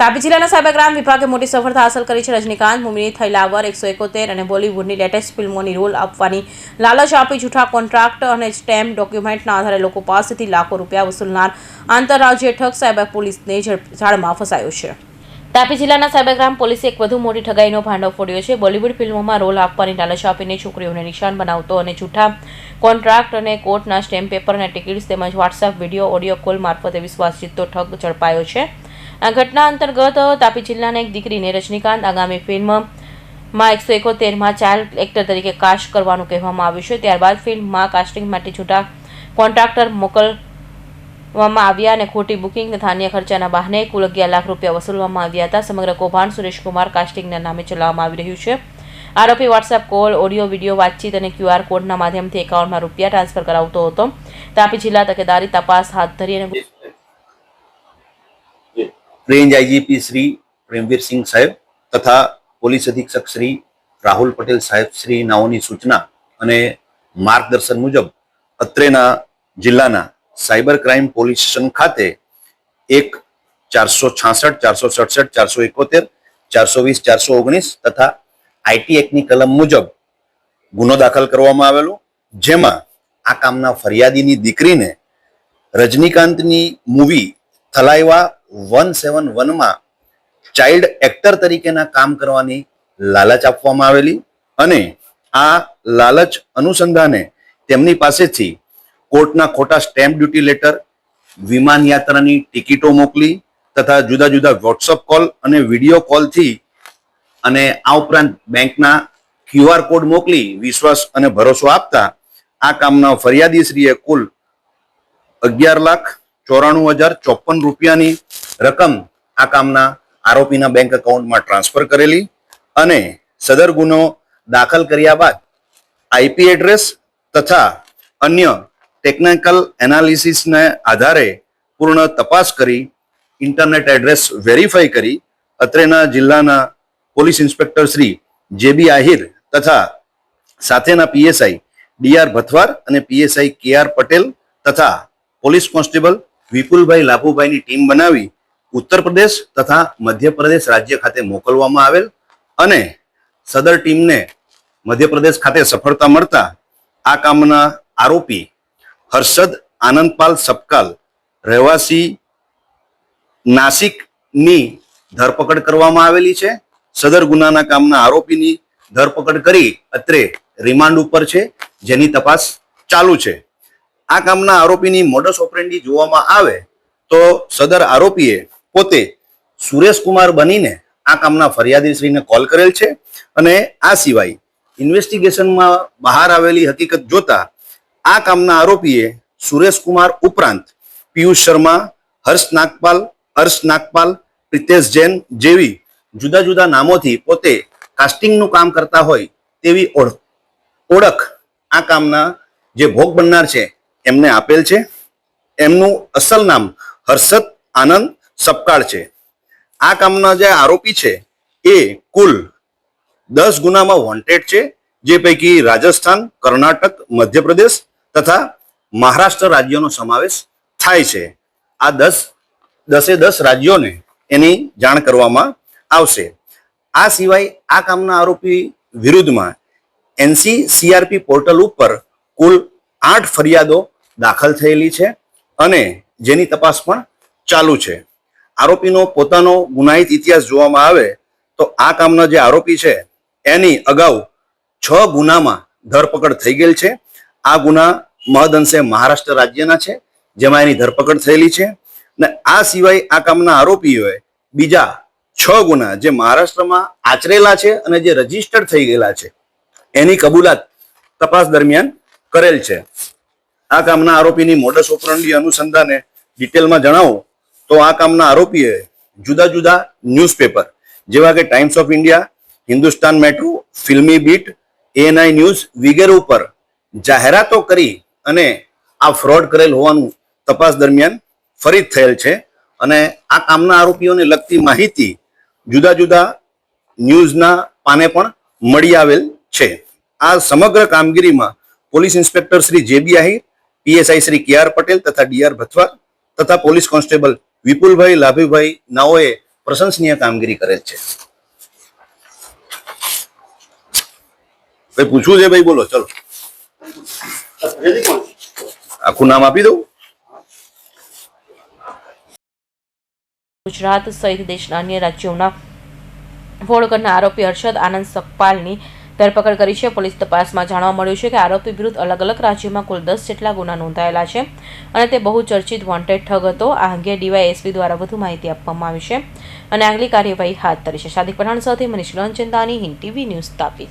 તાપી જિલ્લાના સાયબરક્રાઇમ વિભાગે મોટી સફળતા હાંસલ કરી છે. રજનીકાંત મુમિની થૈલાવર એકસો એકોતેર અને બોલિવૂડની લેટેસ્ટ ફિલ્મોની રોલ આપવાની લાલચ આપી. જૂઠા કોન્ટ્રાક્ટ અને સ્ટેમ્પ ડોક્યુમેન્ટના આધારે લોકો પાસેથી લાખો રૂપિયા વસૂલનાર આંતરરાજ્ય ઠગ સાયબર પોલીસને ઝાડમાં ફસાયો છે. તાપી જિલ્લાના સાયબરગ્રામ પોલીસે એક વધુ મોટી ઠગાઈનો ભાંડો ફોડ્યો છે. બોલિવૂડ ફિલ્મોમાં રોલ આપવાની લાલચ આપીને છોકરીઓને નિશાન બનાવતો અને જૂઠા કોન્ટ્રાક્ટ અને કોર્ટના સ્ટેમ્પ પેપર અને ટિકિટ્સ તેમજ વોટ્સએપ વીડિયો, ઓડિયો કોલ મારફતે વિશ્વાસ જીતતો ઠગ ઝડપાયો છે. આ ઘટના અંતર્ગત તાપી જિલ્લાના એક દીકરીને રજનીકાંત આગામી ફિલ્મમાં એકસો એકોતેરમાં ચાઇલ્ડ એક્ટર તરીકે કાસ્ટ કરવાનું કહેવામાં આવ્યું છે. ત્યારબાદ ફિલ્મમાં કાસ્ટિંગ માટે છૂટા કોન્ટ્રાક્ટર મોકલવામાં આવ્યા અને ખોટી બુકિંગ તથા અન્ય ખર્ચાના બહાને કુલ અગિયાર લાખ રૂપિયા વસૂલવામાં આવ્યા હતા. સમગ્ર કૌભાંડ સુરેશકુમાર કાસ્ટિંગના નામે ચલાવવામાં આવી રહ્યું છે. આરોપી વોટ્સએપ કોલ, ઓડિયો, વીડિયો, વાતચીત અને ક્યુઆર કોડના માધ્યમથી એકાઉન્ટમાં રૂપિયા ટ્રાન્સફર કરાવતો હતો. તાપી જિલ્લા તકેદારી તપાસ હાથ ધરી અને રેન્જ આઈજીપી શ્રી પ્રેમવીર સિંહ સાહેબ તથા પોલીસ અધિક્ષક શ્રી રાહુલ પટેલ સાહેબ શ્રી નાઓની સૂચના અને માર્ગદર્શન મુજબ અત્રેના જિલ્લાના સાયબર ક્રાઇમ પોલીસ સ્ટેશન ખાતે એક ચારસો છાસઠ, ચારસો સડસઠ, ચારસો એકોતેર, ચારસો વીસ, ચારસો ઓગણીસ તથા આઈટી એક્ટની કલમ મુજબ ગુનો દાખલ કરવામાં આવેલો. જેમાં આ કામના ફરિયાદીની દીકરીને રજનીકાંતની મૂવી થલાઈવા વન સેવન વનમાં ચાઇલ્ડ એક્ટર તરીકેના કામ કરવાની લાલચ આપવામાં આવેલી અને આ લાલચ અનુસંધાને તેમની પાસેથી કોર્ટના ખોટા સ્ટેમ્પ ડ્યુટી લેટર, વિમાન યાત્રાની ટિકિટો મોકલી તથા જુદા જુદા વોટ્સઅપ કોલ અને વીડિયો કોલથી અને આ ઉપરાંત બેંકના ક્યુઆર કોડ મોકલી વિશ્વાસ અને ભરોસો આપતા આ કામના ફરિયાદીશ્રીએ કુલ અગિયાર લાખ ચોરાણું હજાર ચોપન રૂપિયાની રકમ આ કામના આરોપીના બેંક એકાઉન્ટમાં ટ્રાન્સફર કરેલી અને સદર ગુનો દાખલ કર્યા બાદ આઈપી એડ્રેસ તથા અન્ય ટેકનિકલ એનાલિસિસને આધારે પૂર્ણ તપાસ કરી ઇન્ટરનેટ એડ્રેસ વેરીફાઈ કરી, અત્રેના જિલ્લાના પોલીસ ઇન્સ્પેક્ટર શ્રી જે બી આહિર તથા સાથેના પીએસઆઈ ડીઆર ભથવાર અને પીએસઆઈ કે આર પટેલ તથા પોલીસ કોન્સ્ટેબલ વિપુલભાઈ લાભુભાઈની ટીમ બનાવી ઉત્તર પ્રદેશ તથા મધ્યપ્રદેશ રાજ્ય ખાતે મોકલવામાં આવેલ અને સદર ટીમને મધ્યપ્રદેશ ખાતે સફળતા મળતા આ કામના આરોપી હર્ષદ આનંદપાલ સપકાલ રહેવાસી નાસિકની ધરપકડ કરવામાં આવેલી છે. સદર ગુનાના કામના આરોપીની ધરપકડ કરી અત્રે રિમાન્ડ ઉપર છે. જેની તપાસ ચાલુ છે. આ કામના આરોપીની મોડસ ઓપરેન્ડી જોવામાં આવે તો સદર આરોપીએ પોતે સુરેશકુમાર બનીને આ કામના ફરિયાદીશ્રીને કોલ કરેલ છે અને આ સિવાય ઇન્વેસ્ટિગેશનમાં બહાર આવેલી હકીકત જોતા આ કામના આરોપીએ સુરેશકુમાર ઉપરાંત પિયુષ શર્મા, હર્ષ નાગપાલ હર્ષ નાગપાલ, પ્રિતેશ જૈન જેવી જુદા જુદા નામોથી પોતે કાસ્ટિંગનું કામ કરતા હોય તેવી ઓળખ ઓળખ આ કામના જે ભોગ બનનાર છે એમને આપેલ છે. એમનું અસલ નામ હર્ષદ આનંદ સપકાળ છે. આ કામના જે આરોપી છે, એ કુલ દસ ગુનામાં વોન્ટેડ છે, જે પૈકી રાજસ્થાન, કર્ણાટક, મધ્યપ્રદેશ તથા મહારાષ્ટ્ર રાજ્યોનો સમાવેશ થાય છે. આ દસ, દસે દસ રાજ્યોને એની જાણ કરવામાં આવશે. આ સિવાય આ કામના આરોપી વિરુદ્ધમાં એનસી સીઆરપી પોર્ટલ ઉપર કુલ આઠ ફરિયાદો દાખલ થયેલી છે અને જેની તપાસ પણ ચાલુ છે. આરોપીનો પોતાનો ગુનાહિત ઇતિહાસ જોવામાં આવે, તો આ કામનો જે આરોપી છે, એની અગાઉ છ ગુનામાં ધરપકડ થઈ ગયેલ છે. આ ગુના મહદઅંશે મહારાષ્ટ્ર રાજ્યના છે, જેમાં એની ધરપકડ થયેલી છે. ને આ સિવાય આ કામના આરોપીઓએ બીજા છ ગુના જે મહારાષ્ટ્રમાં આચરેલા છે અને જે રજીસ્ટર્ડ થઈ ગયેલા છે, એની કબૂલાત તપાસ દરમિયાન કરેલ છે. આ કામના આરોપીની મોડસ ઓપરંડી અનુસંધાને ડિટેલમાં જણાવો. તો આ કામના આરોપીએ જુદા જુદા ન્યૂઝપેપર, જેવા કે Times of India, Hindustan metro, Filmi beat, ANI news વગેરે ઉપર જાહેરાતો કરી અને આ ફ્રોડ કરેલ હોવાનું તપાસ દરમિયાન ફરી થયેલ છે. અને આ કામના આરોપીઓને લગતી માહિતી જુદા જુદા ન્યૂઝના પાને પણ મળી આવેલ છે. આ સમગ્ર કામગીરીમાં પોલીસ ઇન્સ્પેક્ટર શ્રી જે આહિર, પીએસઆઈ શ્રી કે પટેલ તથા ડીઆર ભથવાર તથા પોલીસ કોન્સ્ટેબલ વિપુલભાઈ લાભીભાઈ નાઓએ પ્રશંસનીય કામગીરી કરેલ છે. પૂછવું છે ભાઈ? બોલો, ચલો. આખું નામ આપી દઉં? ગુજરાત સહિત દેશના અન્ય રાજ્યોના ફોડકરના આરોપી હર્ષદ આનંદ સકપાલની ધરપકડ કરી છે. પોલીસ તપાસમાં જાણવા મળ્યું છે કે આરોપી વિરુદ્ધ અલગ અલગ રાજ્યોમાં કુલ દસ જેટલા ગુના નોંધાયેલા છે અને તે બહુ ચર્ચિત વોન્ટેડ ઠગ હતો. આ અંગે ડીવાયએસપી દ્વારા વધુ માહિતી આપવામાં આવી છે અને આગલી કાર્યવાહી હાથ ધરી છે. સાદિક પઠાણ સાથે મનીષ ચિંતાની હિન્દ ટીવી ન્યૂઝ તાપી.